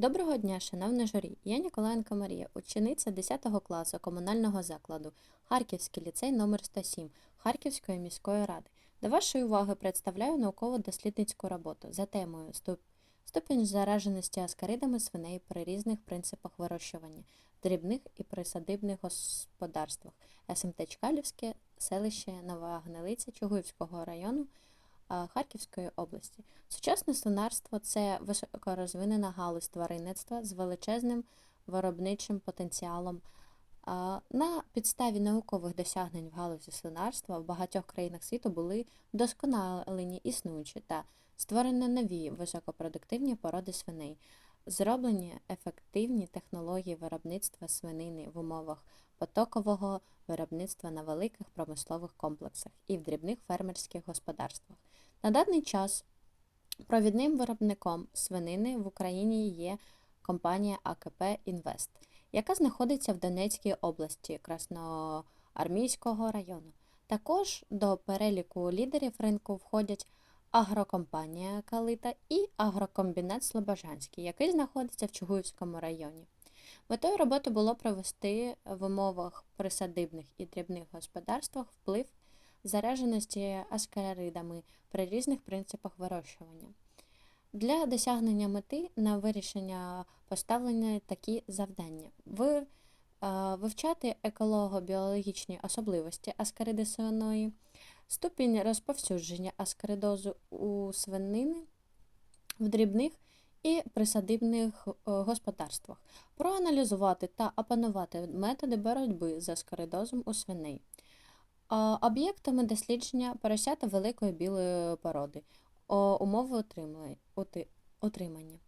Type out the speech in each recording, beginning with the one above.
Доброго дня, шановне журі. Я Ніколаєнко Марія, учениця 10 класу комунального закладу Харківський ліцей номер 107 Харківської міської ради. До вашої уваги представляю науково-дослідницьку роботу за темою ступінь зараженості аскаридами свиней при різних принципах вирощування в дрібних і присадибних господарствах СМТ Чкалівське, селище Нова Гнилиця Чугуївського району Харківської області. Сучасне свинарство це високорозвинена галузь тваринництва з величезним виробничим потенціалом. На підставі наукових досягнень в галузі свинарства в багатьох країнах світу були вдосконалені існуючі та створені нові високопродуктивні породи свиней, зроблені ефективні технології виробництва свинини в умовах потокового виробництва на великих промислових комплексах і в дрібних фермерських господарствах. На даний час провідним виробником свинини в Україні є компанія АКП Інвест, яка знаходиться в Донецькій області Красноармійського району. Також до переліку лідерів ринку входять агрокомпанія Калита і агрокомбінат Слобожанський, який знаходиться в Чугуївському районі. Метою роботи було провести в умовах присадибних і дрібних господарствах вплив зараженості аскаридами при різних принципах вирощування. Для досягнення мети на вирішення поставлені такі завдання: Ви, е, вивчати еколого-біологічні особливості аскариди свиної, ступінь розповсюдження аскаридозу у свинини в дрібних і присадибних е, господарствах, проаналізувати та опанувати методи боротьби з аскаридозом у свиней. Об'єктами дослідження поросята великої білої породи, умови отримання.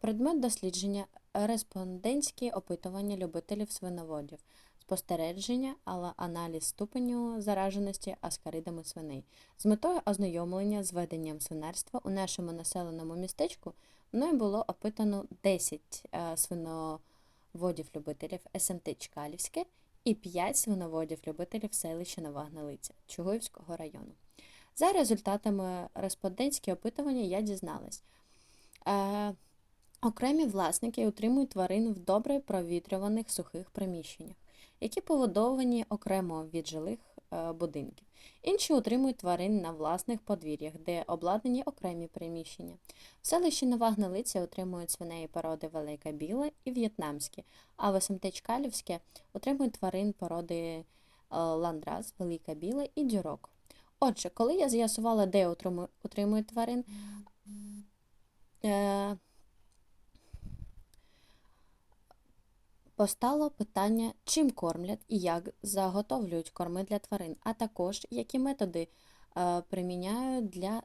Предмет дослідження респондентські опитування любителів свиноводів, спостереження, але аналіз ступеню зараженості аскаридами свиней. З метою ознайомлення з веденням свинарства у нашому населеному містечку мною було опитано 10 е, свиноводів-любителів СМТ Чкалівське і 5 свиноводів-любителів селища Нова Гнилиця Чугуївського району. За результатами респондентського опитування я дізналась. Е, окремі власники утримують тварин в добре провітрюваних сухих приміщеннях, які побудовані окремо від жилих будинків. Інші утримують тварин на власних подвір'ях, де обладнані окремі приміщення. В селищі Нова Гнилиця утримують свиней породи Велика Біла і В'єтнамські, а в СМТ Чкалівське утримують тварин породи е, Ландрас, Велика Біла і Дюрок. Отже, коли я з'ясувала, де утриму- утримують тварин, постало питання, чим кормлять і як заготовлюють корми для тварин, а також які методи е, приміняють для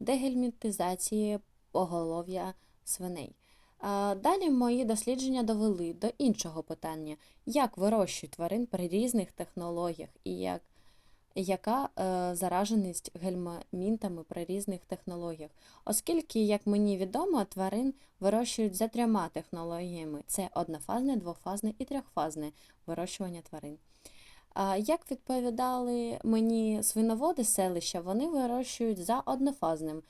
дегельмінтизації поголов'я свиней. А Далі мої дослідження довели до іншого питання, як вирощують тварин при різних технологіях і як, яка е, зараженість гельмінтами при різних технологіях. Оскільки, як мені відомо, тварин вирощують за трьома технологіями: це однофазне, двофазне і трьохфазне вирощування тварин. Як відповідали мені свиноводи селища, вони вирощують за однофазним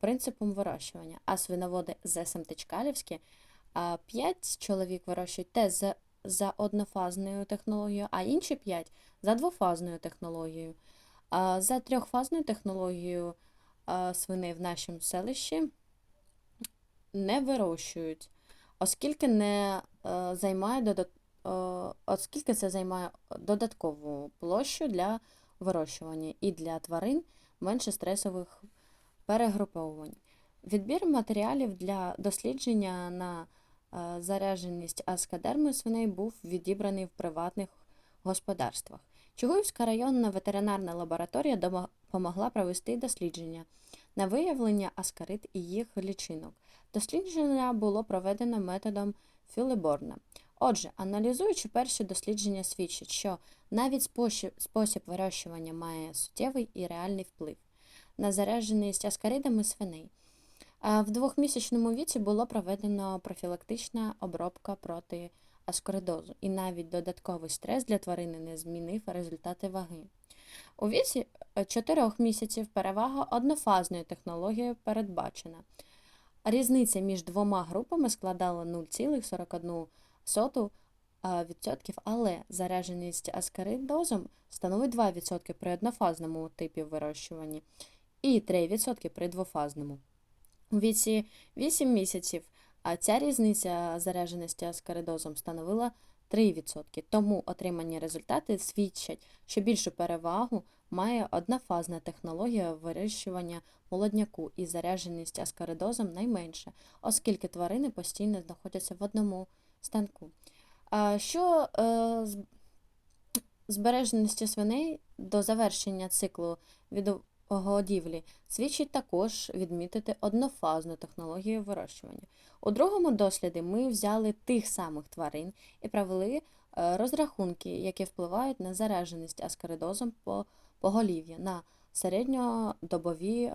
принципом вирощування, а свиноводи з СМТ Чкалівське, а, 5 чоловік вирощують теж за, за однофазною технологією, а інші 5 за двофазною технологією. За трьохфазною технологією свиней в нашому селищі не вирощують, оскільки не е, займає е, оскільки це займає додаткову площу для вирощування і для тварин менше стресових перегруповувань. Відбір матеріалів для дослідження на зарядженість аскадерми свиней був відібраний в приватних господарствах. Чугуївська районна ветеринарна лабораторія допомогла провести дослідження на виявлення аскарид і їх лічинок. Дослідження було проведено методом Філіборна. Отже, аналізуючи перші дослідження свідчать, що навіть спосіб, вирощування має суттєвий і реальний вплив на зараженість аскаридами свиней. В двохмісячному віці було проведено профілактична обробка проти аскоридозу, і навіть додатковий стрес для тварини не змінив результати ваги. У віці 4 місяців перевага однофазної технології передбачена. різниця між двома групами складала 0,41%, але зарядженість аскаридозом становить 2% при однофазному типі вирощуванні і 3% при двофазному. У віці 8 місяців а ця різниця зарядженості аскаридозом становила 3%. Тому отримані результати свідчать, що більшу перевагу має однофазна технологія вирощування молодняку і зарядженість аскаридозом найменша, оскільки тварини постійно знаходяться в одному станку. А що е, збереженості свиней до завершення циклу відгодівлі свідчить також відмітити однофазну технологію вирощування. У другому досліді ми взяли тих самих тварин і провели е, розрахунки, які впливають на зараженість аскаридозом по поголів'я на середньодобові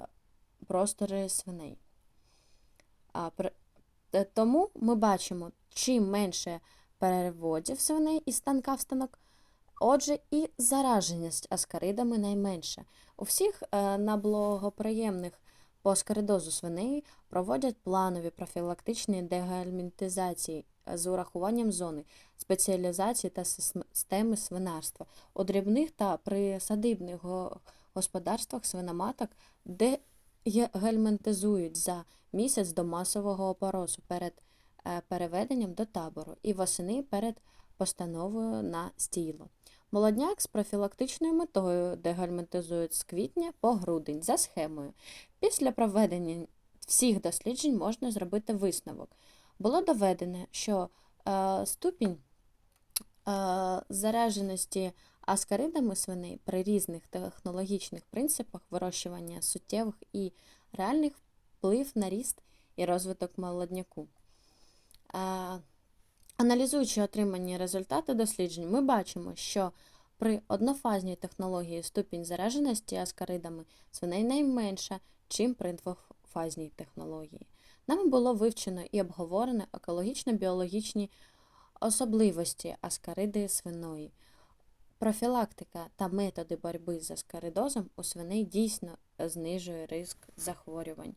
простори свиней. Е, Тому ми бачимо, чим менше переводів свиней із станка в станок, отже, і зараженість аскаридами найменша. У всіх е, на благоприємних по аскаридозу свиней проводять планові профілактичні дегельмінтизації е, з урахуванням зони, спеціалізації та системи свинарства. У дрібних та присадибних господарствах свиноматок дегельмінтизують за місяць до масового опоросу перед е, переведенням до табору і восени перед постановою на стійло. Молодняк з профілактичною метою дегельмінтизують з квітня по грудень за схемою. Після проведення всіх досліджень можна зробити висновок. Було доведено, що е, ступінь е, зараженості аскаридами свиней при різних технологічних принципах вирощування суттєвих і реальних вплив на ріст і розвиток молодняку. Е, Аналізуючи отримані результати досліджень, ми бачимо, що при однофазній технології ступінь зараженості аскаридами свиней найменша, чим при двофазній технології. Нами було вивчено і обговорено екологічно-біологічні особливості аскариди свиної. Профілактика та методи боротьби з аскаридозом у свиней дійсно знижує ризик захворювань.